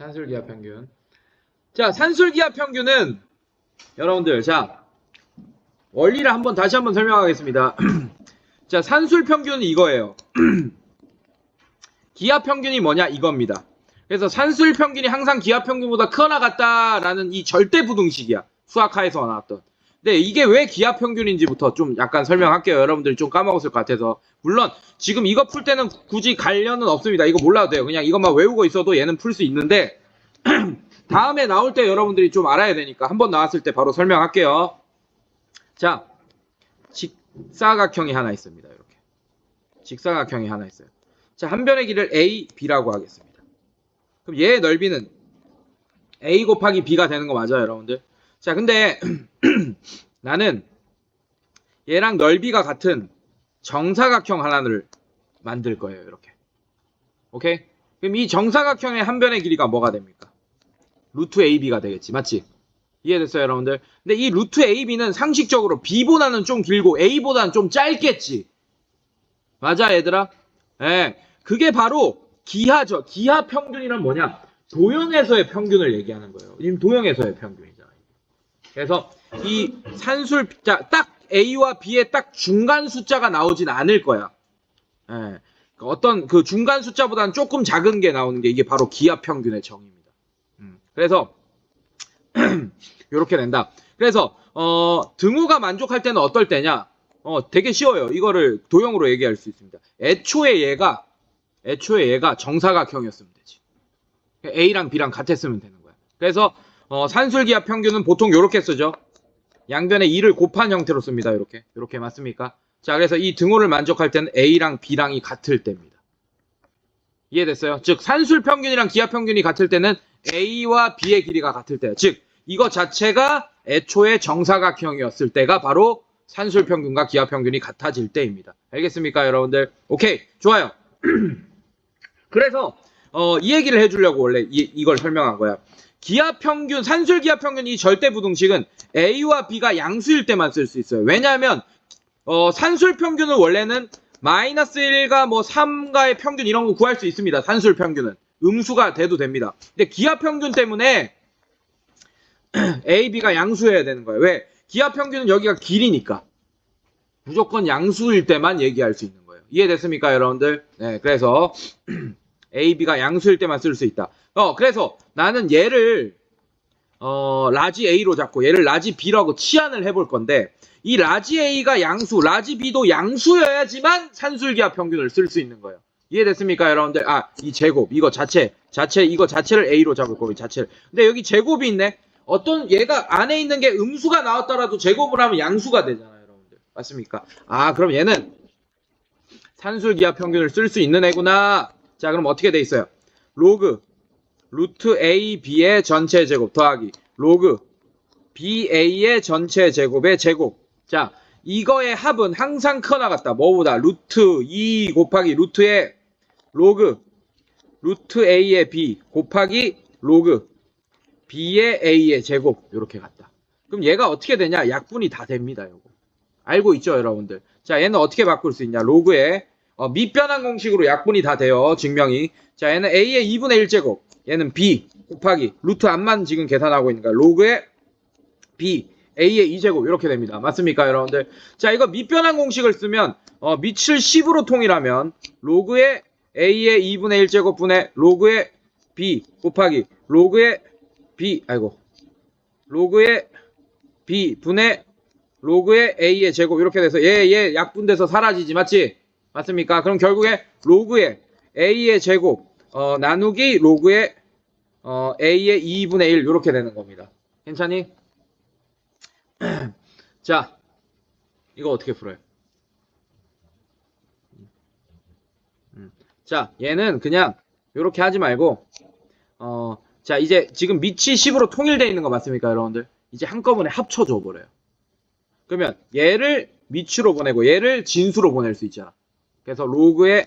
산술기압 평균. 자, 산술기압 평균은 여러분들 자 원리를 한번 다시 한번 설명하겠습니다. 자, 산술 평균은 이거예요. 기압 평균이 뭐냐 이겁니다. 그래서 산술 평균이 항상 기압 평균보다 크거나 같다라는 이 절대 부등식이야. 수학하에서 나왔던. 근데 이게 왜 기압 평균인지부터 좀 약간 설명할게요. 여러분들이 좀 까먹었을 것 같아서. 물론 지금 이거 풀 때는 굳이 관련은 없습니다. 이거 몰라도 돼요. 그냥 이것만 외우고 있어도 얘는 풀 수 있는데 다음에 나올 때 여러분들이 좀 알아야 되니까 한번 나왔을 때 바로 설명할게요. 자, 직사각형이 하나 있습니다. 이렇게. 직사각형이 하나 있어요. 자, 한 변의 길이를 A, B라고 하겠습니다. 그럼 얘의 넓이는 A 곱하기 B가 되는 거 맞아요, 여러분들? 자, 근데 나는 얘랑 넓이가 같은 정사각형 하나를 만들 거예요, 이렇게. 오케이? 그럼 이 정사각형의 한 변의 길이가 뭐가 됩니까? 루트 AB가 되겠지, 맞지? 이해됐어요, 여러분들? 근데 이 루트 AB는 상식적으로 B보다는 좀 길고 A보다는 좀 짧겠지. 맞아, 얘들아? 예. 그게 바로 기하죠. 기하 평균이란 뭐냐? 도형에서의 평균을 얘기하는 거예요. 지금 도형에서의 평균이잖아요. 그래서 이 산술 자, 딱 A와 B의 딱 중간 숫자가 나오진 않을 거야. 예. 그 어떤 그 중간 숫자보다는 조금 작은 게 나오는 게 이게 바로 기하 평균의 정의입니다. 음. 그래서 이렇게 된다. 그래서 어, 등호가 만족할 때는 어떨 때냐? 어, 되게 쉬워요. 이거를 도형으로 얘기할 수 있습니다. 애초에 얘가 애초에 얘가 정사각형이었으면 되지. A랑 B랑 같았으면 되는 거야. 그래서 어, 산술기압 평균은 보통 이렇게 쓰죠. 양변에 2를 곱한 형태로 씁니다. 이렇게. 이렇게 맞습니까? 자, 그래서 이 등호를 만족할 때는 A랑 B랑이 같을 때입니다. 이해됐어요? 즉 산술 평균이랑 기압 평균이 같을 때는 A와 B의 길이가 같을 때야. 즉 이거 자체가 애초에 정사각형이었을 때가 바로 산술 평균과 기압 평균이 같아질 때입니다. 알겠습니까, 여러분들? 오케이, 좋아요. 그래서 어, 이 얘기를 해주려고 원래 이, 이걸 설명한 거야. 기압 평균, 산술 기압 평균 이 절대 부등식은 A와 B가 양수일 때만 쓸 수 있어요. 왜냐하면 어, 산술 평균은 원래는 마이너스 1과 뭐 3가의 평균 이런 거 구할 수 있습니다. 산술 평균은 음수가 돼도 됩니다. 근데 기압 평균 때문에 A, B가 양수여야 되는 거예요. 왜? 기압 평균은 여기가 길이니까 무조건 양수일 때만 얘기할 수 있는 거예요. 이해됐습니까, 여러분들? 네, 그래서 A, B가 양수일 때만 쓸 수 있다. 어, 그래서 나는 얘를 어, 라지 A로 잡고 얘를 라지 B라고 치환을 해볼 건데 이 라지 A가 양수, 라지 B도 양수여야지만 산술기압 평균을 쓸 수 있는 거예요. 이해됐습니까, 여러분들? 아, 이 제곱, 이거 자체, 자체, 이거 자체를 A로 잡을 이 자체를. 근데 여기 제곱이 있네? 어떤 얘가 안에 있는 게 음수가 나왔더라도 제곱을 하면 양수가 되잖아요, 여러분들. 맞습니까? 아, 그럼 얘는 산술기압 평균을 쓸 수 있는 애구나. 자, 그럼 어떻게 돼 있어요? 로그, 루트 A, B의 전체 제곱 더하기, 로그, BA의 전체 제곱의 제곱. 자, 이거의 합은 항상 커 나갔다. 뭐보다? 루트 2 곱하기 루트의 로그, 루트 A의 B 곱하기 로그, B의 A의 제곱. 이렇게 갔다. 그럼 얘가 어떻게 되냐? 약분이 다 됩니다. 요거. 알고 있죠, 여러분들? 자, 얘는 어떻게 바꿀 수 있냐? 로그의 어, 밑변환 공식으로 약분이 다 돼요. 증명이. 자, 얘는 A의 2분의 1제곱. 얘는 B 곱하기 루트 앞만 지금 계산하고 있는 거야. 로그의 B A의 2제곱 이렇게 됩니다. 맞습니까, 여러분들? 자, 이거 밑변환 공식을 쓰면 어, 밑을 10으로 통일하면 로그의 A의 2분의 1제곱 분의 로그의 B 곱하기 로그의 B 아이고 로그의 B 분의 로그의 A의 제곱 이렇게 돼서 얘 얘 약분돼서 사라지지 맞지? 맞습니까? 그럼 결국에 로그의 A의 제곱 어, 나누기 로그의 어, A의 2분의 1 이렇게 되는 겁니다. 괜찮니? 자, 이거 어떻게 풀어요? 음. 자, 얘는 그냥 이렇게 하지 말고 어, 자 이제 지금 밑이 10으로 통일되어 있는 거 맞습니까, 여러분들? 이제 한꺼번에 합쳐줘 버려요. 그러면 얘를 밑으로 보내고 얘를 진수로 보낼 수 있잖아. 그래서 로그의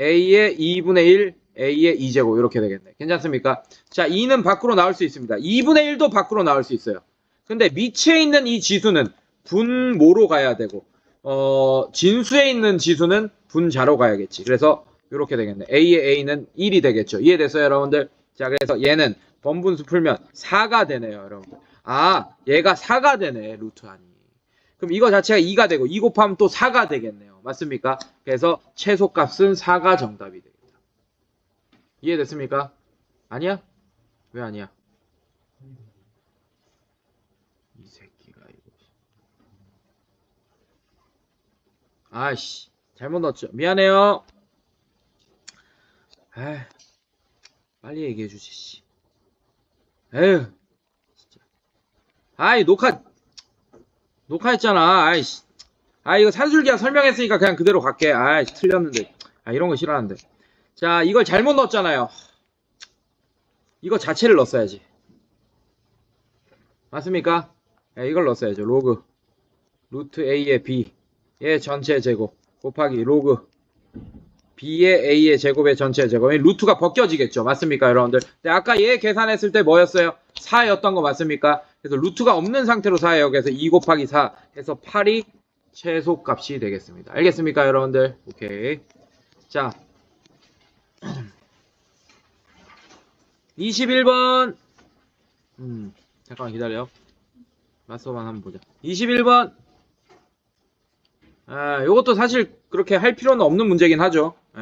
a의 2분의 1, a의 2제곱 이렇게 되겠네. 괜찮습니까? 자, 2는 밖으로 나올 수 있습니다. 2분의 1도 밖으로 나올 수 있어요. 근데 밑에 있는 이 지수는 분모로 가야 되고 어, 진수에 있는 지수는 분자로 가야겠지. 그래서 이렇게 되겠네. a의 a는 1이 되겠죠. 이해됐어요, 여러분들? 자, 그래서 얘는 번분수 풀면 4가 되네요, 여러분. 아, 얘가 4가 되네, 루트 안이. 그럼 이거 자체가 2가 되고 2 곱하면 또 4가 되겠네요. 맞습니까? 그래서 최소값은 4가 정답이 되겠다. 이해됐습니까? 아니야? 왜 아니야? 이 새끼가 이거. 아이씨, 잘못 넣었죠. 미안해요. 에휴, 빨리 얘기해 주지, 씨. 에휴, 진짜. 아이, 녹화, 녹화했잖아. 아이씨. 아, 이거 산술기야 설명했으니까 그냥 그대로 갈게. 아이, 틀렸는데. 아, 이런 거 싫어하는데. 자, 이걸 잘못 넣었잖아요. 이거 자체를 넣었어야지. 맞습니까? 예, 이걸 넣었어야죠. 로그. 루트 A의 B. 의 전체 제곱. 곱하기 로그. B의 A의 제곱의 전체 제곱. 이 루트가 벗겨지겠죠. 맞습니까, 여러분들? 근데 아까 얘 계산했을 때 뭐였어요? 4였던 거 맞습니까? 그래서 루트가 없는 상태로 4예요. 그래서 2 곱하기 4 해서 8이 최소값이 되겠습니다. 알겠습니까, 여러분들? 오케이. 자. 21번. 음, 잠깐만 기다려. 맞서만 한번 보자. 21번. 아, 요것도 사실 그렇게 할 필요는 없는 문제긴 하죠. 예.